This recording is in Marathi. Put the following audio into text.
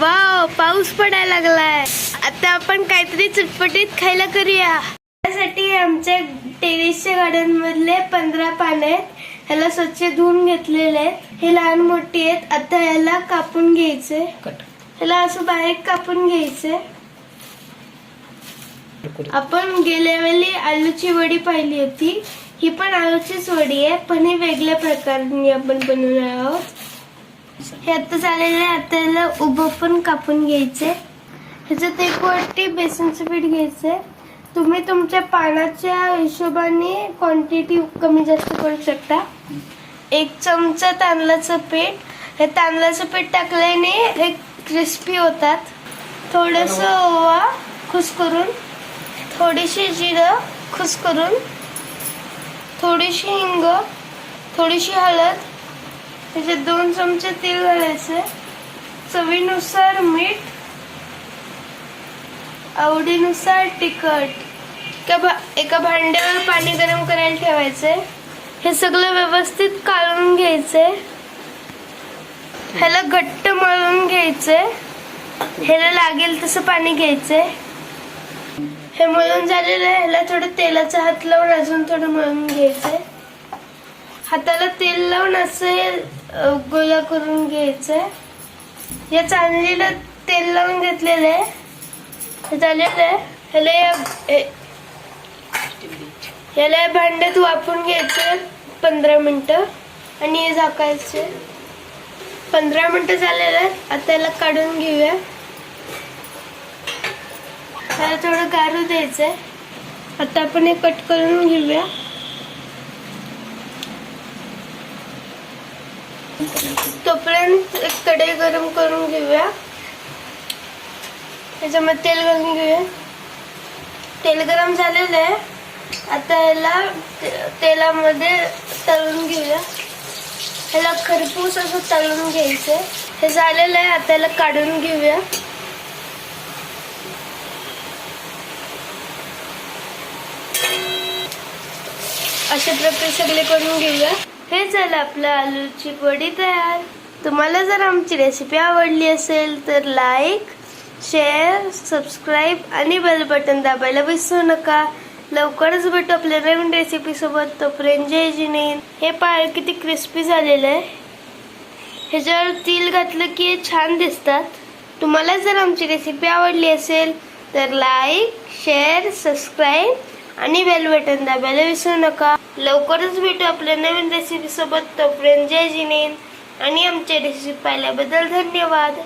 वाव पाऊस पडायला लागलाय. आता आपण काहीतरी चटपटीत खायला करूया. त्यासाठी आमच्या टेरेसच्या गार्डन मधले पंधरा पानं आहेत. ह्याला स्वच्छ धुवून घेतलेले आहेत. हे लहान मोठी आहेत. आता ह्याला कापून घ्यायचे ह्याला असं बारीक कापून घ्यायचे आपण गेल्या वेळी आलूची वडी पाहिली होती. ही पण आलूचीच वडी आहे पण ही वेगळ्या प्रकारे आपण बनवणार आहोत. हे आता झालेले आता याला उभं पण कापून घ्यायचे ह्याच्यात एक वाटी बेसनचं पीठ घ्यायचंय. तुम्ही तुमच्या पानाच्या हिशोबाने क्वांटिटी कमी जास्त करू शकता. एक चमचा तांदळाचं पीठ. हे तांदळाचं पीठ टाकल्याने हे क्रिस्पी होतात. थोडस ओवा खुस करून थोडीशी जिरं खुस करून थोडीशी हिंग थोडीशी हळद त्याच्यात दोन चमचे तेल घालायचे. चवीनुसार मीठ. आवडीनुसार तिखट. एका भा- एका भांड्यावर पाणी गरम करायला ठेवायचे. हे सगळं व्यवस्थित काढून घ्यायचे. ह्याला घट्ट मळून घ्यायचे. ह्याला लागेल तसं पाणी घ्यायचे. हे मळून झालेलं आहे. ह्याला थोडं तेलाचा हात लावून अजून थोडं मळून घ्यायचंय हाताला तेल लावून असं गोळा करून घ्यायचंय या चांदलीला तेल लावून घेतलेलं आहे. हे झालेलं आहे. ह्याला या- याला या भांड्यात वापरून घ्यायचं पंधरा मिनटं. आणि हे झाकायचे. पंधरा मिनटं झालेलं आहे. आता याला काढून घेऊया. त्याला थोडं गारू द्यायचंय. आता आपण हे कट करून घेऊया. तोपर्यंत एक कढई गरम करून घेऊया. त्याच्यामध्ये तेल घालून घेऊया. तेल गरम झालेलं आहे. आता याला तेलामध्ये तळून घेऊया. ह्याला खरपूस असं तळून घ्यायचं हे झालेलं आहे. आता याला काढून घेऊया. अशा प्रकारे सगळे करून घेऊया. हे झालं आपलं आलूची वडी तयार. तुम्हाला जर आमची रेसिपी आवडली असेल तर लाईक शेअर सबस्क्राईब आणि बेल बटन दाबायला विसरू नका. लवकरच भेटू आपल्या नवीन रेसिपीसोबत तोपर्यंत जय जिनेन. हे पाय किती क्रिस्पी झालेलं आहे. ह्याच्यावर तेल घातलं की हे छान दिसतात. तुम्हाला जर आमची रेसिपी आवडली असेल तर लाईक शेअर सबस्क्राईब आणि बेल बटन दाबायला विसरू नका. लवकरच भेटू आपल्या नवीन रेसिपीसोबत तोपर्यंत जय जिनेन. आणि आमच्या रेसिपी पाहिल्याबद्दल धन्यवाद.